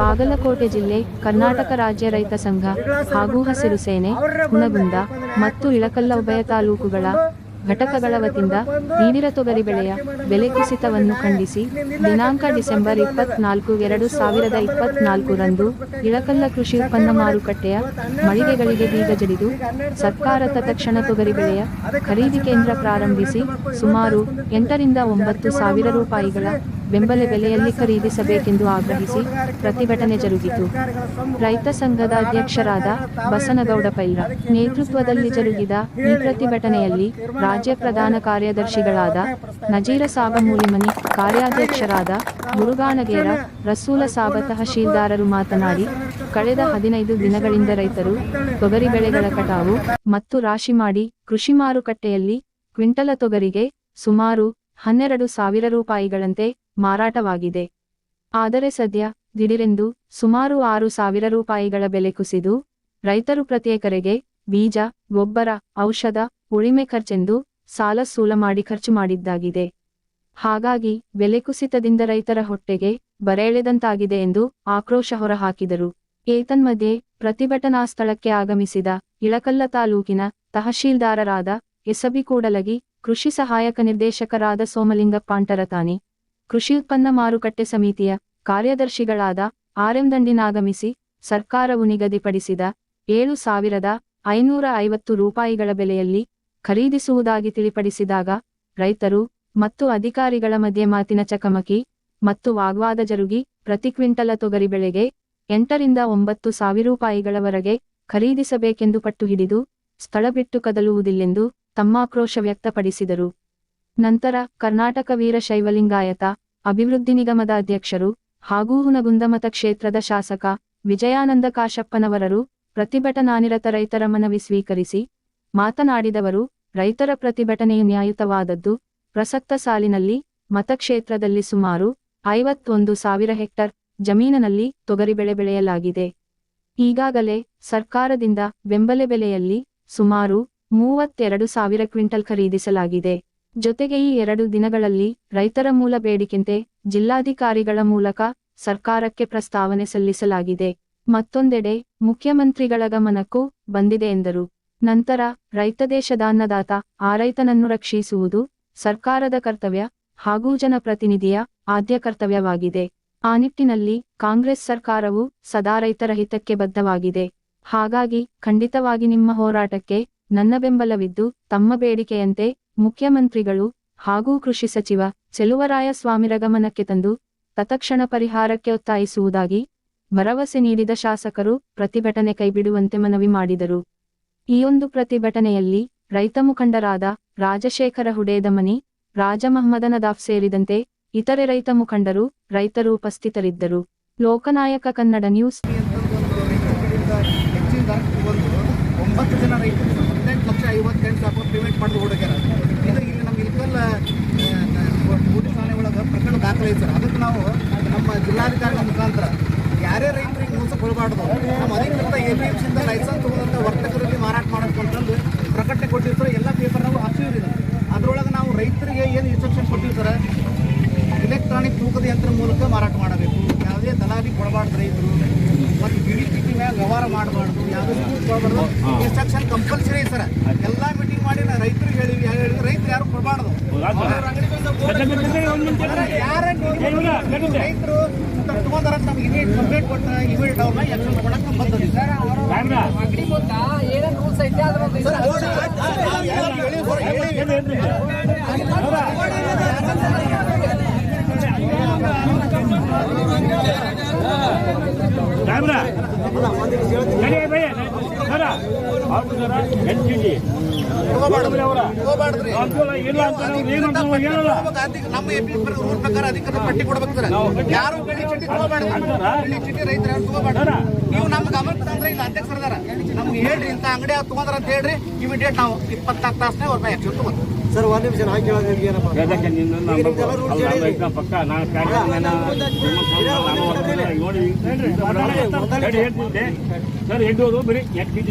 ಬಾಗಲಕೋಟೆ ಜಿಲ್ಲೆ ಕರ್ನಾಟಕ ರಾಜ್ಯ ರೈತ ಸಂಘ ಹಾಗೂ ಹಸಿರು ಸೇನೆ, ಹುಣಗುಂದ ಮತ್ತು ಇಳಕಲ್ಲ ಉಭಯ ತಾಲೂಕುಗಳ ಘಟಕಗಳ ವತಿಯಿಂದ ನೀರಿನ ತೊಗರಿ ಬೆಳೆಯ ಬೆಲೆ ಕುಸಿತವನ್ನು ಖಂಡಿಸಿ ದಿನಾಂಕ ಡಿಸೆಂಬರ್ ಇಪ್ಪತ್ನಾಲ್ಕು, ಎರಡು ಸಾವಿರದ ಇಪ್ಪತ್ನಾಲ್ಕರಂದು ಇಳಕಲ್ಲ ಕೃಷಿ ಉತ್ಪನ್ನ ಮಾರುಕಟ್ಟೆಯ ಮಳಿಗೆಗಳಿಗೆ ಬೀಗ ಜಡಿದು ಸರ್ಕಾರ ತಕ್ಷಣ ತೊಗರಿ ಬೆಳೆಯ ಖರೀದಿ ಕೇಂದ್ರ ಪ್ರಾರಂಭಿಸಿ ಸುಮಾರು ಎಂಟರಿಂದ ಒಂಬತ್ತು ಸಾವಿರ ರೂಪಾಯಿಗಳ ಬೆಂಬಲ ಬೆಲೆಯಲ್ಲಿ ಖರೀದಿಸಬೇಕೆಂದು ಆಗ್ರಹಿಸಿ ಪ್ರತಿಭಟನೆ ಜರುಗಿತು. ರೈತ ಸಂಘದ ಅಧ್ಯಕ್ಷರಾದ ಬಸನಗೌಡ ಪೈರ ನೇತೃತ್ವದಲ್ಲಿ ಜರುಗಿದ ಈ ಪ್ರತಿಭಟನೆಯಲ್ಲಿ ರಾಜ್ಯ ಪ್ರಧಾನ ಕಾರ್ಯದರ್ಶಿಗಳಾದ ನಜೀರ ಸಾಬ ಮೂಲಿಮನಿ ಕಾರ್ಯಾಧ್ಯಕ್ಷರಾದ ಮುರುಗಾನಗೇರ ರಸೂಲ ಸಾಬ ತಹಶೀಲ್ದಾರರು ಮಾತನಾಡಿ, ಕಳೆದ ಹದಿನೈದು ದಿನಗಳಿಂದ ರೈತರು ತೊಗರಿ ಬೆಳೆಗಳ ಕಟಾವು ಮತ್ತು ರಾಶಿ ಮಾಡಿ ಕೃಷಿ ಮಾರುಕಟ್ಟೆಯಲ್ಲಿ ಕ್ವಿಂಟಲ ತೊಗರಿಗೆ ಸುಮಾರು ಹನ್ನೆರಡು ಸಾವಿರ ರೂಪಾಯಿಗಳಂತೆ ಮಾರಾಟವಾಗಿದೆ. ಆದರೆ ಸದ್ಯ ದಿಢೀರೆಂದು ಸುಮಾರು ಆರು ಸಾವಿರ ರೂಪಾಯಿಗಳ ಬೆಲೆ ಕುಸಿದು ರೈತರು ಪ್ರತಿ ಎಕರೆಗೆ ಬೀಜ, ಗೊಬ್ಬರ, ಔಷಧ, ಉಳಿಮೆ ಖರ್ಚೆಂದು ಸಾಲ ಸೂಲ ಮಾಡಿ ಖರ್ಚು ಮಾಡಿದ್ದಾಗಿದೆ. ಹಾಗಾಗಿ ಬೆಲೆ ಕುಸಿತದಿಂದ ರೈತರ ಹೊಟ್ಟೆಗೆ ಬರೆಳೆದಂತಾಗಿದೆ ಎಂದು ಆಕ್ರೋಶ ಹೊರಹಾಕಿದರು. ಏತನ್ಮಧ್ಯೆ ಪ್ರತಿಭಟನಾ ಸ್ಥಳಕ್ಕೆ ಆಗಮಿಸಿದ ಇಳಕಲ್ಲ ತಾಲೂಕಿನ ತಹಶೀಲ್ದಾರರಾದ ಎಸಬಿ ಕೂಡಲಗಿ ಕೃಷಿ ಸಹಾಯಕ ನಿರ್ದೇಶಕರಾದ ಸೋಮಲಿಂಗ ಪಾಂಟರತಾನಿ ಕೃಷಿ ಉತ್ಪನ್ನ ಮಾರುಕಟ್ಟೆ ಸಮಿತಿಯ ಕಾರ್ಯದರ್ಶಿಗಳಾದ ಆರ್ಎಂ ದಂಡಿನಾಗಮಿಸಿ ಸರ್ಕಾರವು ನಿಗದಿಪಡಿಸಿದ ಏಳು ಸಾವಿರದ ಐನೂರ ಐವತ್ತು ರೂಪಾಯಿಗಳ ಬೆಲೆಯಲ್ಲಿ ಖರೀದಿಸುವುದಾಗಿ ತಿಳಿಪಡಿಸಿದಾಗ ರೈತರು ಮತ್ತು ಅಧಿಕಾರಿಗಳ ಮಧ್ಯೆ ಮಾತಿನ ಚಕಮಕಿ ಮತ್ತು ವಾಗ್ವಾದ ಜರುಗಿ ಪ್ರತಿ ಕ್ವಿಂಟಲ ತೊಗರಿ ಬೆಳೆಗೆ ಎಂಟರಿಂದ ಒಂಬತ್ತು ಸಾವಿರ ರೂಪಾಯಿಗಳವರೆಗೆ ಖರೀದಿಸಬೇಕೆಂದು ಪಟ್ಟು ಹಿಡಿದು ಸ್ಥಳ ಬಿಟ್ಟು ಕದಲುವುದಿಲ್ಲೆಂದು ತಮ್ಮ ಆಕ್ರೋಶ ವ್ಯಕ್ತಪಡಿಸಿದರು. ನಂತರ ಕರ್ನಾಟಕ ವೀರಶೈವಲಿಂಗಾಯತ ಅಭಿವೃದ್ಧಿ ನಿಗಮದ ಅಧ್ಯಕ್ಷರು ಹಾಗೂ ಹುನಗುಂದಮತ ಕ್ಷೇತ್ರದ ಶಾಸಕ ವಿಜಯಾನಂದ ಕಾಶಪ್ಪನವರರು ಪ್ರತಿಭಟನಾನಿರತ ರೈತರ ಮನವಿ ಸ್ವೀಕರಿಸಿ ಮಾತನಾಡಿದವರು, ರೈತರ ಪ್ರತಿಭಟನೆಯು ನ್ಯಾಯುತವಾದದ್ದು ಪ್ರಸಕ್ತ ಸಾಲಿನಲ್ಲಿ ಮತಕ್ಷೇತ್ರದಲ್ಲಿ ಸುಮಾರು ಐವತ್ತೊಂದು ಸಾವಿರ ಹೆಕ್ಟರ್ ಜಮೀನಿನಲ್ಲಿ ತೊಗರಿ ಬೆಳೆ ಬೆಳೆಯಲಾಗಿದೆ. ಈಗಾಗಲೇ ಸರ್ಕಾರದಿಂದ ಬೆಂಬಲ ಬೆಲೆಯಲ್ಲಿ ಸುಮಾರು ಮೂವತ್ತೆರಡು ಸಾವಿರ ಕ್ವಿಂಟಲ್ ಖರೀದಿಸಲಾಗಿದೆ. ಜೊತೆಗೆ ಈ ಎರಡು ದಿನಗಳಲ್ಲಿ ರೈತರ ಮೂಲ ಬೇಡಿಕೆಂತೆ ಜಿಲ್ಲಾಧಿಕಾರಿಗಳ ಮೂಲಕ ಸರ್ಕಾರಕ್ಕೆ ಪ್ರಸ್ತಾವನೆ ಸಲ್ಲಿಸಲಾಗಿದೆ. ಮತ್ತೊಂದೆಡೆ ಮುಖ್ಯಮಂತ್ರಿಗಳ ಗಮನಕ್ಕೂ ಬಂದಿದೆ ಎಂದರು. ನಂತರ ರೈತ ದೇಶದ ಅನ್ನದಾತ ಆ ರೈತನನ್ನು ರಕ್ಷಿಸುವುದು ಸರ್ಕಾರದ ಕರ್ತವ್ಯ ಹಾಗೂ ಜನಪ್ರತಿನಿಧಿಯ ಆದ್ಯ ಕರ್ತವ್ಯವಾಗಿದೆ. ಆ ನಿಟ್ಟಿನಲ್ಲಿ ಕಾಂಗ್ರೆಸ್ ಸರ್ಕಾರವು ಸದಾ ರೈತರ ಹಿತಕ್ಕೆ ಬದ್ಧವಾಗಿದೆ. ಹಾಗಾಗಿ ಖಂಡಿತವಾಗಿ ನಿಮ್ಮ ಹೋರಾಟಕ್ಕೆ ನನ್ನ ಬೆಂಬಲವಿದ್ದು ತಮ್ಮ ಬೇಡಿಕೆಯಂತೆ ಮುಖ್ಯಮಂತ್ರಿಗಳು ಹಾಗೂ ಕೃಷಿ ಸಚಿವ ಚೆಲುವರಾಯ ಸ್ವಾಮಿರ ಗಮನಕ್ಕೆ ತಂದು ತತ್ಕ್ಷಣ ಪರಿಹಾರಕ್ಕೆ ಒತ್ತಾಯಿಸುವುದಾಗಿ ಭರವಸೆ ನೀಡಿದ ಶಾಸಕರು ಪ್ರತಿಭಟನೆ ಕೈಬಿಡುವಂತೆ ಮನವಿ ಮಾಡಿದರು. ಈ ಒಂದು ಪ್ರತಿಭಟನೆಯಲ್ಲಿ ರೈತ ಮುಖಂಡರಾದ ರಾಜಶೇಖರ ಹುಡೇದಮನಿ ರಾಜ ಮಹಮ್ಮದ ನದಾಫ್ ಸೇರಿದಂತೆ ಇತರೆ ರೈತ ಮುಖಂಡರು, ರೈತರು ಉಪಸ್ಥಿತರಿದ್ದರು. ಲೋಕನಾಯಕ ಕನ್ನಡ ನ್ಯೂಸ್. ಒಂಬತ್ತು ಜನ ರೈತರು ಹದಿನೆಂಟು ಲಕ್ಷ ಐವತ್ತೆಂಟು ಪೇಮೆಂಟ್ ಮಾಡಿದ್ರು ಹುಡುಗ್ಯಾರ ಇದು ಇಲ್ಲಿ ನಮ್ಗೆ ಇಲ್ಕಲ್ ಪೊಲೀಸ್ ಠಾಣೆ ಒಳಗೆ ಪ್ರಕರಣ ದಾಖಲೆ ಸರ್ ಅದಕ್ಕೆ ನಾವು ನಮ್ಮ ಜಿಲ್ಲಾಧಿಕಾರಿಗಳ ಮುಖಾಂತರ ಯಾರೇ ರೈತರಿಗೆ ಮೋಸ ಕೊಡಬಾರ್ದು ನಮ್ಮ ಅಧಿಕೃತ ಎ ಪಿ ಎಂ ಸಿಂದ ಲೈಸೆನ್ಸ್ ತಗೊಂಡಂಥ ವರ್ತಕರಲ್ಲಿ ಮಾರಾಟ ಮಾಡೋದು ಅಂತಂದು ಪ್ರಕಟಣೆ ಕೊಟ್ಟಿರ್ತಾರೆ ಎಲ್ಲ ಪೇಪರ್ ನಾವು ಹಾಕ್ತೀವಿ ರೀ ಅದ್ರೊಳಗೆ ನಾವು ರೈತರಿಗೆ ಏನು ಇನ್ಸ್ಟ್ರಕ್ಷನ್ ಕೊಟ್ಟಿವಿ ಸರ್ ಇಲೆಕ್ಟ್ರಾನಿಕ್ ತೂಕದ ಯಂತ್ರ ಮೂಲಕ ಮಾರಾಟ ಮಾಡಬೇಕು ಯಾವುದೇ ದಲಾಲಿ ಕೊಡಬಾರ್ದು ರೈತರು ಮತ್ತು ಬಿಡಿ ಚೀಟಿ ಮ್ಯಾಗ ವ್ಯವಹಾರ ಮಾಡಬಾರ್ದು ಯಾವುದೇ ಕೊಡಬಾರ್ದು ಇನ್ಸ್ಟ್ರಕ್ಷನ್ ಕಂಪಲ್ಸರಿ ಸರ್ ಎಲ್ಲ ಮೀಟಿಂಗ್ ಮಾಡಿ ನಾ ರೈತರಿಗೆ ಹೇಳಿವಿ ಯಾರು ಹೇಳಿದ್ರು ರೈತರು ಯಾರು ಕೊಡಬಾರ್ದು ರೈತರು ತಗೊಂಡಾರ ನಮ್ಗೆ ಇಮೇಟ್ ಕಂಪ್ಲೇಂಟ್ ಕೊಟ್ಟ ಇಮೇಟ್ ಅವ್ರನ್ನ ಆಕ್ಷನ್ ತಗೊಳಕ್ ನಮ್ಮ ಬದ್ಧತೆ ಸರ್ ಅಂಗಡಿ ಮುಂದ ಏನೇನ್ ರೂಲ್ಸ್ ಐತೆ ಅದ್ರ ಒಂದು ಸರ್, ಹೌದು, ಯಾರು ಹೇಳಿವಿ ಸರ್, ಹೇಳಿವಿ. ಕ್ಯಾಮ್ರಾ ನಡಿ ಭಯ ಸರ ಅವ್ರು ಸರ ಹೆಂಚಿಡಿ ತಗೋಬಾರ್ದು ತಗೋಬಾರ್ದು ರೀ. ಅಂಕಲ್ ಇಲ್ಲ ಅಂತ ನಾವು ಏನು ಅಂತ ನಾವು ಹೇಳಲ್ಲ ನಮ್ಮ ಎಪಿ ರೂಲ್ ಪ್ರಕಾರ ಅಧಿಕೃತ ಪಟ್ಟಿ ಕೊಡ್ಬೇಕು ಸರ್ ಯಾರು ಬೆಳಿ ಚೀಟಿ ತಗೋಬಾರ್ದು? ಬೆಳಿ ಚೀಟಿ ರೈತರು ತಗೋಬಾರ್ದು? ನೀವು ನಮ್ಮ ತಂದ್ರೆ ಇಲ್ಲ ಅಧ್ಯಕ್ಷರದಾರ ನಮ್ಗೆ ಹೇಳ್ರಿ ಇಂಥ ಅಂಗಡಿ ತಗೊಂಡ್ರ ಅಂತ ಹೇಳ್ರಿ. ಇಮಿಡಿಯೇಟ್ ನಾವು ಇಪ್ಪತ್ತಾರು ತಾಸನೇ ಅವ್ರ ಮೇಲೆ ತಗೋತೀವಿ ಸರ್ ಒಂದು ನಿಮಿಷ ನಾ ಕೇಳೋದು ಏನಪ್ಪ ಅದಕ್ಕೆ ನಿನ್ನ ಪಕ್ಕ ನಾನು ನೋಡಿ ಹೇಳ್ತಿದ್ದೆ ಸರ್ ಎಂಟೂರು ಬರೀ ಎಂಟು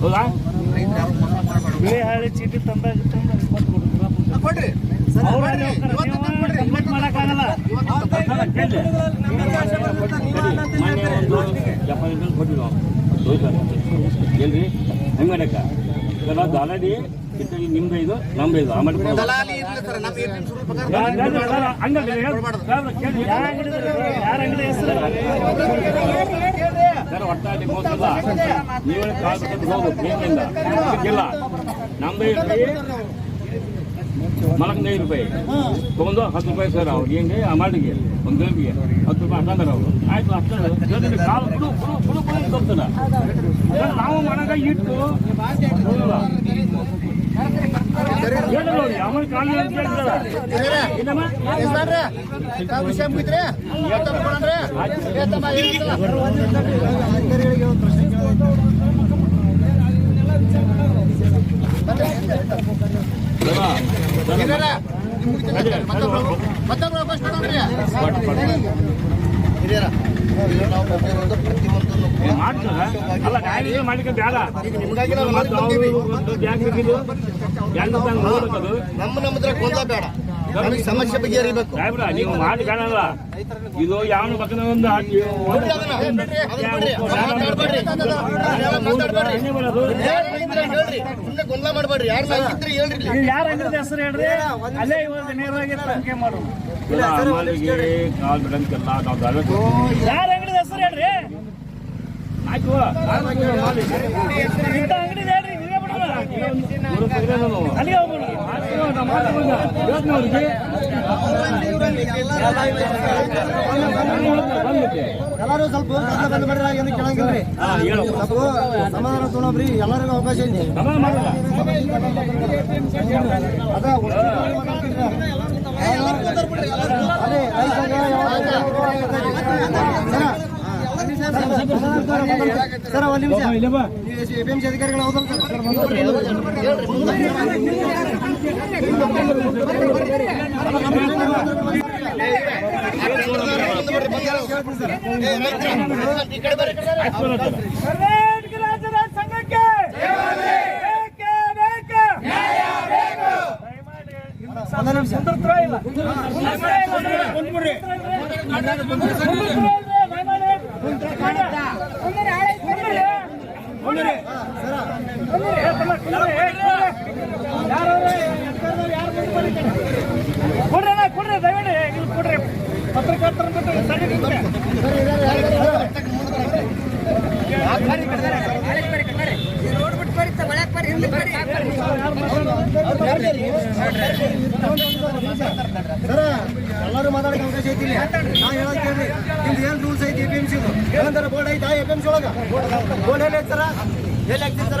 ಹೌದಾ? ಯಾರು ಮೋಸ ಮಾಡಬಾರ್ದು ಬೆಳೆ ಹಾಳಿ ಚೀಟಿ ತಂದಾಗ ತಂದು ಕೊಟ್ಟು ಕೊಡ್ತೀರಾ? ಕೊಡ್ರಿ. ಏನ್ರಿ ಹೆಂಗ್ ಮಾಡಕ್ಕ? ಇವೆಲ್ಲ ದಾಲಾಡಿ ನಿಮ್ದು ಇದು ನಮ್ದು ಇದು. ಆಮೇಲೆ ಸರ್ ಒಟ್ಟಾಗಿ ಮೋಸ ಇಲ್ಲ. ನೀವೇ ಕಾಲ್ ಬಿಟ್ಟು ಹೋಗು ಪ್ಲೇಟಿಂದ ಇಲ್ಲ ನಮ್ದು ಇರ್ಲಿ. ಮಲಕ್ನ ಐದು ರೂಪಾಯಿ. ತಗೊಂಡು ಹತ್ತು ರೂಪಾಯಿ ಸರ್ ಅವ್ರು. ಹೆಂಗೆ? ಮಾಡಿಗೆ. ಒಂದು ಗಂಟೆಗೆ ಹತ್ತು ರೂಪಾಯಿ ಹಾಕಂದ್ರೆ ಅವರು. ಆಯ್ತು ಅಷ್ಟೇ ಜೊತೆಗೆ ಕಾಲು ಬಿಡು ಬಿಡು ಬಿಡು ಬಿಡು ಅಂತ ನಾವು ಮನೆಗ ಇಟ್ಟು? ವಿಷಯ ಮುಗಿದ್ರಿ ಪ್ರಶ್ನೆ ಸರ, ಸರ, ಹಿರಿಯರ, ನಾವು ಪ್ರತಿಯೊಂದು ಪ್ರತಿಯೊಂದನ್ನು ಏ, ಅಲ್ಲ ಗಾಡಿ ಮಾಡ್ಲಿಕ್ಕೆ ಬೇಡ ಈಗ ನಿಮ್ಗಾಗಿ ನಾವು ನೋಡ್ಬೇಕದು. ನಮ್ಮ ನಮ್ಮದ್ರ ಬೇಡ. ನಮಗೆ ಸಮಸ್ಯೆ ಬಗೆಹರಿಬೇಕು. ನೀವು ಮಾಡಿ ಬೇಡಲ್ಲ. ಇದು ಯಾವ ಪಕ್ಕದ ಒಂದು ಹಾಕಿ. ಗೊಂದಲ ಮಾಡಬೇಡ್ರಿ. ಯಾರು ಹೇಳ್ರಿ. ಯಾರ ಹೆಸರು ಹೇಳ್ರಿ? ಅಲ್ಲೇ ಇವಾಗ ನೇರವಾಗಿ ತನಿಖೆ ಮಾಡು. ಇಲ್ಲ ಅಮಾಲಿಗೆ ಕಾಲ್ ಬಿಡಂತಿಲ್ಲ ನಾವು ದಳಕ್ಕೆ ಯಾರ ಅಂಗಡಿ ಹೆಸರು ಹೇಳ್ರಿ? ಆಯ್ತು. ಇಂಥ ಅಂಗಡಿ ಹೇಳ್ರಿ ನೀವೇ ಬಿಡೋಣ. ಅಲ್ಲಿಗೆ ಹೋಗೋಣ. ಎಲ್ಲರೂ ಸ್ವಲ್ಪ ಬಂದು ಬಂದ್ ಬಿಡ್ರಿ ಏನು ಕೇಳಂಗಿಲ್ರಿ ಹಾ, ಹೇಳು. ಸ್ವಲ್ಪ ಸಮಾಧಾನ ತೊಗೊಳ್ರಿ ಎಲ್ಲರಿಗೂ ಅವಕಾಶ ಇದೆ. ಅದ ಸರ್ ಒಂದ್ ನಿಮಿಷ ನೀವು ಎ ಪಿ ಎಂ ಸಿ ಅಧಿಕಾರಿಗಳು ಹೌದಲ್ಲ ಸರ್ ಏ, ರೈತ್ರೆ, ಈ ಕಡೆ ಬರ್ರಿ. ಆಯ್ತು, ಬರತ್ತೆ. ಕರ್ನಾಟಕ ರಾಜ್ಯ ರೈತ ಸಂಘಕ್ಕೆ ಬೇಕೇ ಬೇಕು. ದಯಮಾಡಿ ಒಂದ್ ನಿಮಿಷ ಕುಂದ್ರತ್ರ ಇಲ್ಲ. ಕುಂದ್ರತ್ರ ಇಲ್ಲ. ಕುಂದ್ರತ್ರ ಇಲ್ರಿ. ದಯಮಾಡಿ. ಕುಂದ್ರಿ, ಆಯ್ತು, ಕುಂದ್ರಿ. ಕುಂದ್ರಿ. ಏ, ತಮ್ಮ, ಕುಂದ್ರಿ, ಏ, ಕುಂದ್ರಿ. ಯಾರು ಅವ್ರು? ಸರ್ಕಾರದವ್ರು ಯಾರು ಕುಂದ್ರಿ ಈ ಕಡೆ? ಕೊಡ್ರಿ ದಯಮಾಡಿ ಇಲ್ಲಿ ಕೊಡ್ರಿ. ಪತ್ರಕರ್ತರ ಸರಿ. ಸರ, ಎಲ್ಲರೂ ಮಾತಾಡಕ್ಕೆ ಅವಕಾಶ ಐತಿ ನಾ ಹೇಳೋದ್ ಕೇಳಿ. ಇಲ್ಲಿ ಏನ್ ರೂಲ್ಸ್ ಐತಿ ಎ ಪಿ ಎಂ ಸಿ ಏನಂತಾರ ಬೋರ್ಡ್ ಐತಾ ಎ ಪಿ ಎಂ ಸಿ ಒಳಗ? ಬೋರ್ಡ್ ಎಲ್ಲಿ ಐತಿ ಸರ? ಎಲ್ಲಿ ಹಾಕ್ತೀರಿ ಸರ?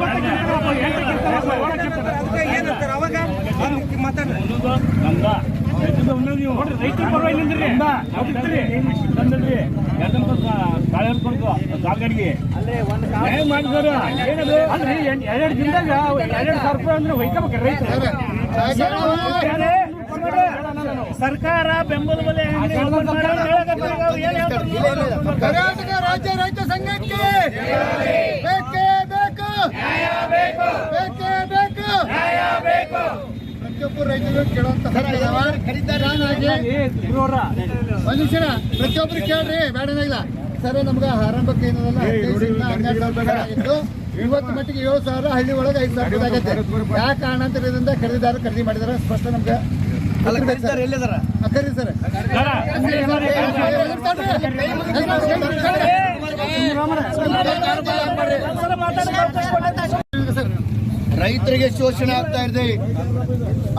ಬರ್ತೀನಿ ಅವಾಗ ರೈತದ ಉಣ್ಣೋದು ನೀವು ರೈತರ ಪರವಾಗಿ ನಿಂದ್ರಿ ನಾವು ಬಿಡ್ತೀರಿ ತಂದಲ್ರಿ ಯಾಕಂತ ಕಾಳೆ ಹರ್ಕೊಂಡು ಕಾಲ್ಗಡಿಗೆ ನ್ಯಾಯ ಮಾಡಿದಾರ ಏನದು ಅಲ್ರಿ ಎರಡು ದಿನದಾಗ ಎರಡು ಸಾವಿರ ರೂಪಾಯಿ ಅಂದ್ರೆ ಒಯ್ಕೋಬೇಕು ರೈತರು ಸರ್ಕಾರ ಬೆಂಬಲ ಬೆಲೆ ಕರ್ನಾಟಕ ರಾಜ್ಯ ರೈತ ಸಂಘಕ್ಕೆ ಬೇಕೇ ಬೇಕು. ಬೇಕೇ ಬೇಕು. ಪ್ರತಿಯೊಬ್ಬರು ರೈತರು ಕೇಳುವಂತ ಮನುಷ್ಯರ ಪ್ರತಿಯೊಬ್ಬರು ಕೇಳ್ರಿ ಬೇಡನಿಲ್ಲ ಸರ್ ನಮ್ಗೆ ಆರಂಭಕ್ಕೆ ಏನದಲ್ಲ ಹದಿನೈದರಿಂದ ಹನ್ನೆರಡು ಸಾವಿರ ರೂಪಾಯಿ ಆಗಿತ್ತು ಇವತ್ತು ಮಟ್ಟಿಗೆ ಏಳು ಸಾವಿರ ಹಳ್ಳಿ ಒಳಗೆ ಐದು ಸಾವಿರ ರೂಪಾಯಿ ಆಗತ್ತೆ ಯಾವ ಕಾರಣಾಂತರದಿಂದ ಖರೀದಿದಾರ ಖರೀದಿ ಮಾಡಿದಾರ ಸ್ಪಷ್ಟ ನಮ್ಗೆ ಖರೀದಿ ಸರ್. ಸರ್ ರೈತರಿಗೆ ಶೋಷಣೆ ಆಗ್ತಾ ಇದೆ.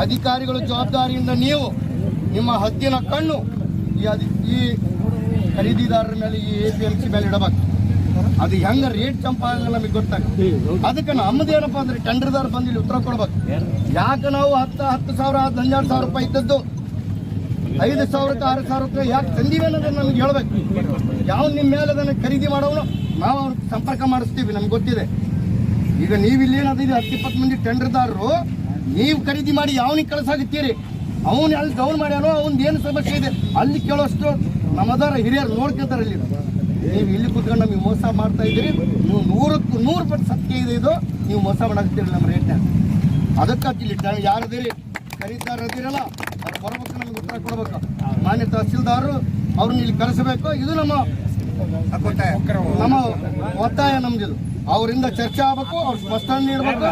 ಅಧಿಕಾರಿಗಳು ಜವಾಬ್ದಾರಿಯಿಂದ ನೀವು ನಿಮ್ಮ ಹದ್ದಿನ ಕಣ್ಣು ಈ ಈ ಖರೀದಿದಾರರ ಮೇಲೆ ಈ ಎ ಪಿ ಎಂ ಸಿ ಮೇಲೆ ಇಡಬೇಕು. ಅದು ಹೆಂಗ ರೇಟ್ ಜಂಪ್ ಆಗಲ್ಲ ನಮಗೆ ಗೊತ್ತಾಗ್ತದೆ ಅದಕ್ಕೆ ನಮ್ಮದೇನಪ್ಪ ಅಂದ್ರೆ ಟೆಂಡರ್ದಾರ ಬಂದು ಇಲ್ಲಿ ಉತ್ತರ ಕೊಡ್ಬೇಕು. ಯಾಕೆ ನಾವು ಹತ್ತು ಹತ್ತು ಸಾವಿರ ಹನ್ನೆರಡು ಸಾವಿರ ರೂಪಾಯಿ ಇದ್ದದ್ದು? ಐದು ಸಾವಿರಕ್ಕೆ, ಆರು ಸಾವಿರಕ್ಕೆ ಯಾಕೆ ತಂದೀವಿ ಅನ್ನೋದನ್ನ ನಮ್ಗೆ ಹೇಳ್ಬೇಕು. ಯಾವ ನಿಮ್ಮ ಮೇಲೆ ಅದನ್ನು ಖರೀದಿ ಮಾಡೋನು ನಾವು ಅವ್ರಿಗೆ ಸಂಪರ್ಕ ಮಾಡಿಸ್ತೀವಿ, ನಮ್ಗೆ ಗೊತ್ತಿದೆ. ಈಗ ನೀವು ಇಲ್ಲಿ ಏನಾದಿದೆ ಹತ್ತು ಇಪ್ಪತ್ತು ಮಂದಿ ಟೆಂಡರ್ದಾರರು ನೀವು ಖರೀದಿ ಮಾಡಿ ಯಾವನಿಗೆ ಕಳ್ಸಾಗುತ್ತೀರಿ ಅವನು ಅಲ್ಲಿ ಡೌನ್ ಮಾಡ್ಯಾನೋ ಅವ್ನ ಏನು ಸಮಸ್ಯೆ ಇದೆ? ಅಲ್ಲಿ ಕೇಳೋಷ್ಟು ನಮ್ಮದಾರ ಹಿರಿಯರು ನೋಡ್ಕೊಂತಾರೆ ಇಲ್ಲಿ ನೀವು ಇಲ್ಲಿ ಕುತ್ಕೊಂಡು ನಮಗೆ ಮೋಸ ಮಾಡ್ತಾ ಇದ್ದೀರಿ. ನೀವು ನೂರಕ್ಕೂ ನೂರು ಪಟ್ಟು ಸತ್ಯ ಇದೆ ಇದು. ನೀವು ಮೋಸ ಮಾಡಾಕ್ತೀರಿ ನಮ್ಮ ರೇಟ್ನ ಅದಕ್ಕೆ ಇಲ್ಲಿ ಯಾರು ಯಾರದಿರಿ ಖರೀದಾರ ಇದ್ದೀರಲ್ಲ ಅವ್ರು ಬರ್ಬೇಕು ನಮ್ಗೆ ಉತ್ತರ ಕೊಡ್ಬೇಕು. ಮಾನ್ಯ ತಹಸೀಲ್ದಾರರು ಅವ್ರನ್ನ ಇಲ್ಲಿ ಕರೆಸಬೇಕು ಇದು ನಮ್ಮ ನಮ್ಮ ಒತ್ತಾಯ ನಮ್ದಿದು. ಅವರಿಂದ ಚರ್ಚೆ ಆಗ್ಬೇಕು ಅವ್ರ ಸ್ಪಷ್ಟನೆ ನೀಡಬೇಕು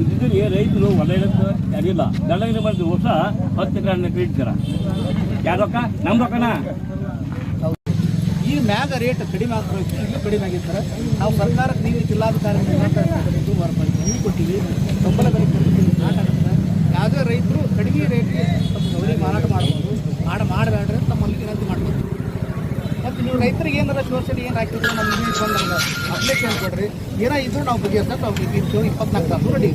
ಇದ್ದಿದ್ದೀರಿ ರೈತರು ಹೊಲ ಇರುತ್ತೆ ಯಾರಿಲ್ಲ. ದಳ್ಳಗಿರಿ ಹೊಸ ಹತ್ತು ಎಕರೆ ಇಡ್ತೀರ ಯಾರ ರೊಕ್ಕ? ನಮ್ಮ ರೊಕ್ಕನ? ಈ ಮ್ಯಾಗ ರೇಟ್ ಕಡಿಮೆ ಆಗ್ಬೇಕು ಇಲ್ಲಿ ಕಡಿಮೆ ಆಗಿರ್ತಾರೆ ನಾವು ಸರ್ಕಾರಕ್ಕೆ ನೀವು ಜಿಲ್ಲಾಧಿಕಾರಿ ನೀವು ಕೊಟ್ಟಿವಿ ಸಂಬಳ ಬೆಲೆ ಕೊಡ್ತೀವಿ ಯಾವುದೇ ರೈತರು ಕಡಿಮೆ ರೇಟ್ಗೆ ಸ್ವಲ್ಪ ಗೌರಿ ಮಾರಾಟ ಮಾಡ್ಬೋದು. ಮಾಡ ಮಾಡಬೇಡ್ರಿ ಅಂತ ನಮ್ಮಲ್ಲಿ ವಿನಂತಿ ಮಾಡ್ಬೋದು ಮತ್ತು ನೀವು ರೈತರಿಗೆ ಏನಾರ ಶೋಷಣೆ ಏನು ಹಾಕಿದ್ರು ನಮ್ಮ ಇಲ್ಲಿ ಬಂದಾಗ ಅಪ್ಲಿಕೇಶನ್ ಕೊಡ್ರಿ ಏನೋ ಇದ್ರು ನಾವು ಬಗೆಹರ್ಸಕ್ಕೆ ನಾವು ಇಪ್ಪತ್ನಾಲ್ಕು ತಾಸು ರೆಡಿ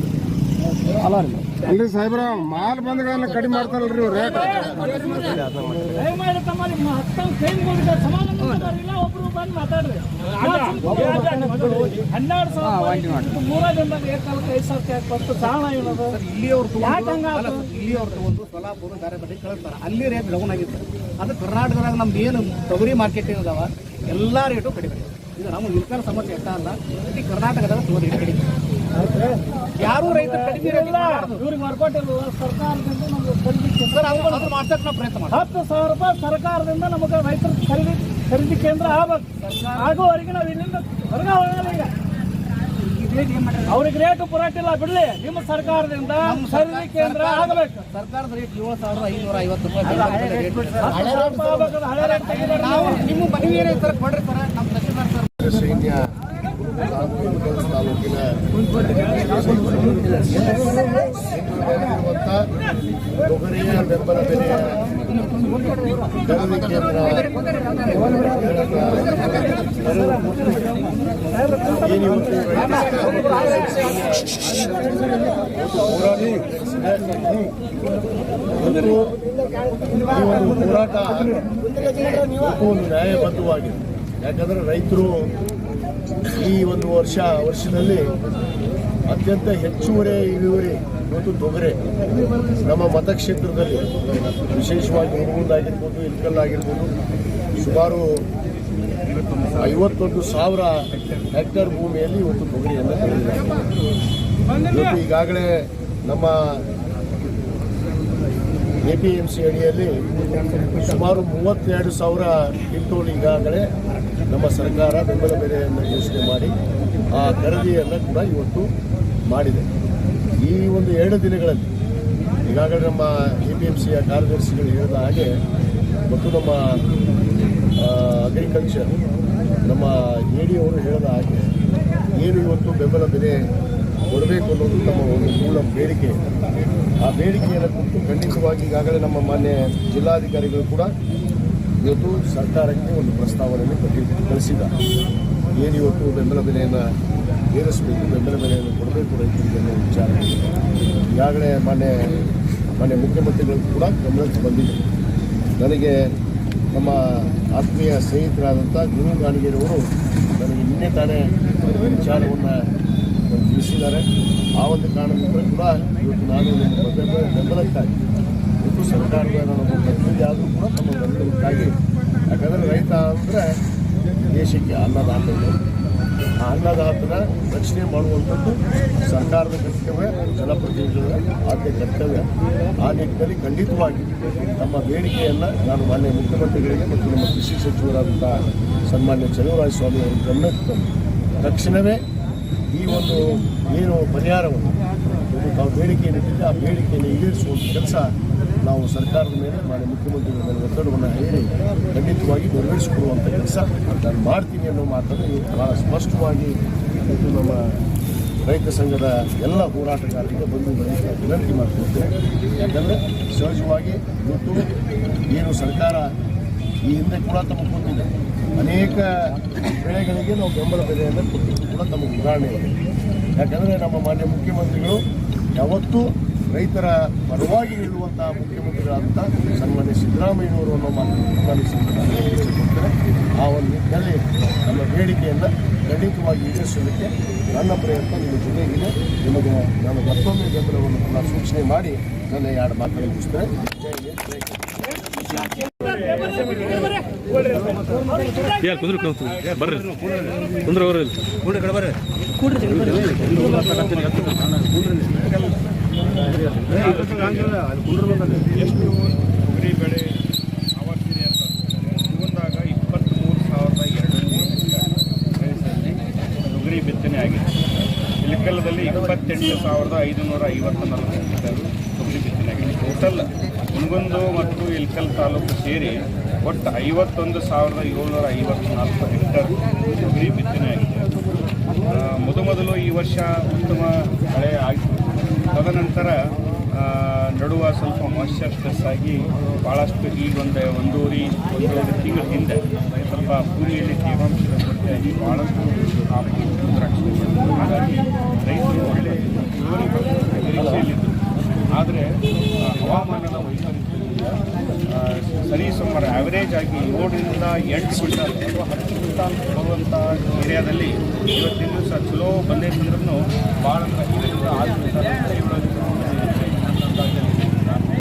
ಅಲ್ರಿ ಸಾಹೇಬ್ರ, ಮಾಲ್ ಬಂದ್ಗಳನ್ನ ಕಡಿಮೆ ಮಾಡ್ತಾರಲ್ರಿ ರೇಟ್ ಹನ್ನೆರಡು ಐದು ಸಾವಿರ ಇಲ್ಲಿ ಅವ್ರು ಹಂಗ ಅಲ್ಲ ರೇಟ್ ಡೌನ್ ಆಗಿತ್ತು ಅದು ಕರ್ನಾಟಕದಾಗ ನಮ್ದು ಏನು ತೊಗರಿ ಮಾರ್ಕೆಟ್ ಏನಿದಾವ ಎಲ್ಲ ರೇಟು ಕಡಿಮೆ ಇದು ನಮ್ಮ ಇಲ್ಕರ ಸಮಸ್ಯೆ ಎಷ್ಟ ಅಲ್ಲ ಕರ್ನಾಟಕದಾಗ ತೊಗರಿ ಕಡಿಮೆ ಯಾರು ರೈತರು ಕಡಿಮೆ ಇಲ್ಲ ಇವ್ರಿಗೆ ಮಾಡ್ಕೊಟ್ಟಿಲ್ಲ ಸರ್ಕಾರದಿಂದ ನಮ್ಗೆ ಖರೀದಿ ಕೇಂದ್ರ ಸರ್ ಅದು ಅದು ನಾವು ಪ್ರಯತ್ನ ಮಾಡ್ತೀವಿ. ಹತ್ತು ಸಾವಿರ ರೂಪಾಯಿ ಸರ್ಕಾರದಿಂದ ನಮಗೆ ರೈತರ ಖರೀದಿ ಖರೀದಿ ಕೇಂದ್ರ ಆಗ್ಬೇಕು. ಆಗುವವರೆಗೆ ನಾವು ಇಲ್ಲಿಂದ ಹೊರಗೆ ಹೋಗಲ್ಲ ಈಗ. ಅವ್ರಿಗೆ ರೇಟ್ ಪುರಾಟಿಲ್ಲ ಬಿಡ್ಲಿ. ನಿಮ್ಮ ಸರ್ಕಾರದಿಂದ ಖರೀದಿ ಕೇಂದ್ರ ಆಗಬೇಕು. ಸರ್ಕಾರದ ರೇಟ್ ಏಳು ಸಾವಿರದ ಐನೂರ ಐವತ್ತು ರೂಪಾಯಿ ಹಳೆ ರೇಟ್ ನಿಮ್ಮ ಮನವಿ ಏನೈತೆ ಕೊಡ್ರಿ ಸರ್ ನಮ್ಮ ತಹಸೀಲ್ದಾರ್ ಸರ್. ಸೈನ್ಯ ತಾಲೂಕಿನ ತೊಗರಿಯ ಬೆಂಬಲ ಬೆಲೆಯ ಖರೀದಿ ಕೇಂದ್ರ ಇವತ್ತು ಈ ಒಂದು ಹೋರಾಟ ನ್ಯಾಯಬದ್ಧವಾಗಿದೆ ಯಾಕಂದ್ರೆ ರೈತರು ಈ ಒಂದು ವರ್ಷ, ವರ್ಷದಲ್ಲಿ ಅತ್ಯಂತ ಹೆಚ್ಚುವರಿ ಇಳುವರಿ ಮತ್ತು ತೊಗರೆ. ನಮ್ಮ ಮತಕ್ಷೇತ್ರದಲ್ಲಿ ವಿಶೇಷವಾಗಿ ಹುಡುಗುಂದಾಗಿರ್ಬೋದು ಇಲ್ಕಲ್ಲಾಗಿರ್ಬೋದು ಸುಮಾರು ಐವತ್ತೊಂದು ಸಾವಿರ ಹೆಕ್ಟರ್ ಭೂಮಿಯಲ್ಲಿ ಇವತ್ತು ತೊಗರಿಯನ್ನು ಇವತ್ತು ಈಗಾಗಲೇ ನಮ್ಮ ಎ ಪಿ ಎಂ ಸಿ ಅಡಿಯಲ್ಲಿ ಸುಮಾರು ಮೂವತ್ತೆರಡು ಸಾವಿರ ಕ್ವಿಂಟೋಲ್ ಈಗಾಗಲೇ ನಮ್ಮ ಸರ್ಕಾರ ಬೆಂಬಲ ಬೆಲೆಯನ್ನು ಘೋಷಣೆ ಮಾಡಿ ಆ ಖರೀದಿಯನ್ನು ಕೂಡ ಇವತ್ತು ಮಾಡಿದೆ. ಈ ಒಂದು ಎರಡು ದಿನಗಳಲ್ಲಿ ಈಗಾಗಲೇ ನಮ್ಮ ಎ ಪಿ ಎಂ ಸಿಯ ಕಾರ್ಯದರ್ಶಿಗಳು ಹೇಳಿದ ಹಾಗೆ ಮತ್ತು ನಮ್ಮ ಅಗ್ರಿಕಲ್ಚರ್ ನಮ್ಮ ಎ ಡಿ ಅವರು ಹೇಳಿದ ಹಾಗೆ ಏನು ಇವತ್ತು ಬೆಂಬಲ ಬೆಲೆ ಕೊಡಬೇಕು ಅನ್ನೋದು ನಮ್ಮ ಒಂದು ಮೂಲ ಬೇಡಿಕೆ. ಆ ಬೇಡಿಕೆಯನ್ನು ಕುರಿತು ಖಂಡಿತವಾಗಿ ಈಗಾಗಲೇ ನಮ್ಮ ಮಾನ್ಯ ಜಿಲ್ಲಾಧಿಕಾರಿಗಳು ಕೂಡ ಇವತ್ತು ಸರ್ಕಾರಕ್ಕೆ ಒಂದು ಪ್ರಸ್ತಾವನೆಯನ್ನು ಕಟ್ಟಿ ಕಳಿಸಿದ್ದಾರೆ ಏನು ಇವತ್ತು ಬೆಂಬಲ ಬೆಲೆಯನ್ನು ಏರಿಸಬೇಕು, ಬೆಂಬಲ ಬೆಲೆಯನ್ನು ಕೊಡಬೇಕು ರೈತರಿಗೆ ಅನ್ನೋ ವಿಚಾರ. ಈಗಾಗಲೇ ಮಾನ್ಯ ಮಾನ್ಯ ಮುಖ್ಯಮಂತ್ರಿಗಳು ಕೂಡ ಗಮನಕ್ಕೆ ಬಂದಿದೆ ನನಗೆ ನಮ್ಮ ಆತ್ಮೀಯ ಸ್ನೇಹಿತರಾದಂಥ ಗುರು ಗಾಣಿಗೇರಿಯವರು ನನಗೆ ನಿನ್ನೆ ತಾನೇ ವಿಚಾರವನ್ನು ತಿಳಿಸಿದ್ದಾರೆ. ಆ ಒಂದು ಕಾರಣದಿಂದ ಕೂಡ ಇವತ್ತು ನಾನು ಬೆಂಬಲಕ್ಕಾಗಿ ಇವತ್ತು ಸರ್ಕಾರದ ನಮ್ಮ ಆದರೂ ಕೂಡ ನಮ್ಮ ಬೆಂಬಲಕ್ಕಾಗಿ ಯಾಕಂದರೆ ರೈತ ಅಂದರೆ ದೇಶಕ್ಕೆ ಅನ್ನದಾತನು ಆ ಅನ್ನದಾತನ ರಕ್ಷಣೆ ಮಾಡುವಂಥದ್ದು ಸರ್ಕಾರದ ಕರ್ತವ್ಯ ಜನಪ್ರತಿನಿಧಿಗಳ ಆದ್ಯ ಕರ್ತವ್ಯ ಆ ನಿಟ್ಟಿನಲ್ಲಿ ಖಂಡಿತವಾಗಿ ನಮ್ಮ ಬೇಡಿಕೆಯನ್ನು ನಾನು ಮಾನ್ಯ ಮುಖ್ಯಮಂತ್ರಿಗಳಿಗೆ ಮತ್ತು ನಮ್ಮ ಕೃಷಿ ಸಚಿವರಾದಂಥ ಸನ್ಮಾನ್ಯ ಚಲುವರಾಯ ಸ್ವಾಮಿ ಅವರು ಗಮನಕ್ಕೆ ತಕ್ಷಣವೇ ಈ ಒಂದು ಏನು ಪರಿಹಾರವನ್ನು ತಾವು ಬೇಡಿಕೆಯನ್ನು ಇಟ್ಟಿದ್ದೆ, ಆ ಬೇಡಿಕೆಯನ್ನು ಈಡೇರಿಸುವ ಕೆಲಸ ನಾವು ಸರ್ಕಾರದ ಮೇಲೆ ಮಾನ್ಯ ಮುಖ್ಯಮಂತ್ರಿಗಳ ಮೇಲೆ ಒತ್ತಡವನ್ನು ಹೇಳಿ ಖಂಡಿತವಾಗಿ ನೆರವೇರಿಸಿಕೊಡುವಂಥ ಕೆಲಸ. ನಾನು ಮಾಡ್ತೀನಿ ಅನ್ನೋ ಮಾತನ್ನು ಇವತ್ತು ಸ್ಪಷ್ಟವಾಗಿ ಇದು ನಮ್ಮ ರೈತ ಸಂಘದ ಎಲ್ಲ ಹೋರಾಟಗಾರರಿಗೆ ಬಂದು ಬರಲಿಕ್ಕೆ ವಿನಂತಿ ಮಾಡಿಕೊಡ್ತೇನೆ ಯಾಕಂದರೆ ಸಹಜವಾಗಿ ಇವತ್ತು ಏನು ಸರ್ಕಾರ ಈ ಹಿಂದೆ ಕೂಡ ತಮಗೆ ಕೊಟ್ಟಿದೆ ಅನೇಕ ಬೆಳೆಗಳಿಗೆ ನಾವು ಬೆಂಬಲ ಬೆಲೆಯನ್ನು ಕೊಟ್ಟಿದ್ದು ಕೂಡ ತಮಗೆ ಉದಾಹರಣೆ ಇದೆ ಯಾಕಂದರೆ ನಮ್ಮ ಮಾನ್ಯ ಮುಖ್ಯಮಂತ್ರಿಗಳು ಯಾವತ್ತೂ ರೈತರ ಪರವಾಗಿ ನಿಲ್ಲುವಂತಹ ಮುಖ್ಯಮಂತ್ರಿಗಳಾದಂಥ ಸನ್ಮಾನ್ಯ ಸಿದ್ದರಾಮಯ್ಯನವರು ಅನ್ನೋ ಮಾತನ್ನು ನಾನು ಆ ಒಂದು ನಿಟ್ಟಿನಲ್ಲಿ ನಮ್ಮ ಬೇಡಿಕೆಯನ್ನು ಖಂಡಿತವಾಗಿ ಈಡೇರಿಸಲಿಕ್ಕೆ ನನ್ನ ಪ್ರಯತ್ನ ನಿಮ್ಮ ಜೊತೆಗಿದೆ. ನಿಮಗೆ ನಾನು ಮತ್ತೊಮ್ಮೆ ಬೆಂಬಲವನ್ನು ಕೂಡ ಸೂಚನೆ ಮಾಡಿ ನನ್ನ ಎರಡು ಮಾತನ್ನು ಮುಗಿಸ್ತೇನೆ. ಬರ್ರಿ. ಎಷ್ಟು ತೊಗರಿ ಬೆಳೆ ಆವರ್ತಿದೆ ಅಂತಂದರೆ ಜೂನ್ದಾಗ ಇಪ್ಪತ್ತ್ಮೂರು ಸಾವಿರದ ಎರಡು ತೊಗರಿ ಬಿತ್ತನೆ ಆಗಿದೆ. ಇಳಕಲ್ಲದಲ್ಲಿ ಇಪ್ಪತ್ತೆಂಟು ಸಾವಿರದ ಐದುನೂರ ಐವತ್ತ ನಾಲ್ಕು ಹೆಕ್ಟರ್ ತೊಗರಿ ಬಿತ್ತನೆ ಆಗಿದೆ. ಟೋಟಲ್ ಹುಣಗುಂದು ಮತ್ತು ಇಳಕಲ್ ತಾಲೂಕು ಸೇರಿ ಒಟ್ಟು ಐವತ್ತೊಂದು ಸಾವಿರದ ಏಳ್ನೂರ ಐವತ್ತ್ನಾಲ್ಕು ಹೆಕ್ಟರ್ ತೊಗರಿ ಬಿತ್ತನೆ ಆಗಿದೆ. ಮೊದಮೊದಲು ಈ ವರ್ಷ ಉತ್ತಮ ಮಳೆ ಆಯಿತು. ತದನಂತರ ನಡುವ ಸ್ವಲ್ಪ ಮಾಯಿಶ್ಚರ್ ಸ್ಟ್ರೆಸ್ ಆಗಿ ಭಾಳಷ್ಟು ಈಗ ಒಂದು ಒಂದೂವರೆ ಒಂದೂವರೆ ತಿಂಗಳ ಹಿಂದೆ ಸ್ವಲ್ಪ ಭೂಮಿಯಲ್ಲಿ ತೇವಾಂಶದ ಕೊರತೆಯಾಗಿ ಭಾಳಷ್ಟು ಹಾಗಾಗಿ ರೈತರು ಒಳ್ಳೆ ಇಳುವರಿ ನಿರೀಕ್ಷೆಯಲ್ಲಿದ್ದರು ಆದರೆ ಹವಾಮಾನದ ವೈಪರೀತ್ಯದಿಂದ ಸರಿ ಸುಮಾರು ಆ್ಯಾವರೇಜ್ ಆಗಿ ಏಳರಿಂದ ಎಂಟು ಕ್ವಿಂಟಾಲ್ ಅಥವಾ ಹತ್ತು ಕ್ವಿಂಟಾಲ್ ಬರುವಂಥ ಏರಿಯಾದಲ್ಲಿ ಇವತ್ತಿನ ದಿವಸ ಚಲೋ ಬಂದೈತಂದ್ರೂ ಭಾಳ ಅಂದ್ರೆ ಐದರಿಂದ ಆರು ಕ್ವಿಂಟಾಲ್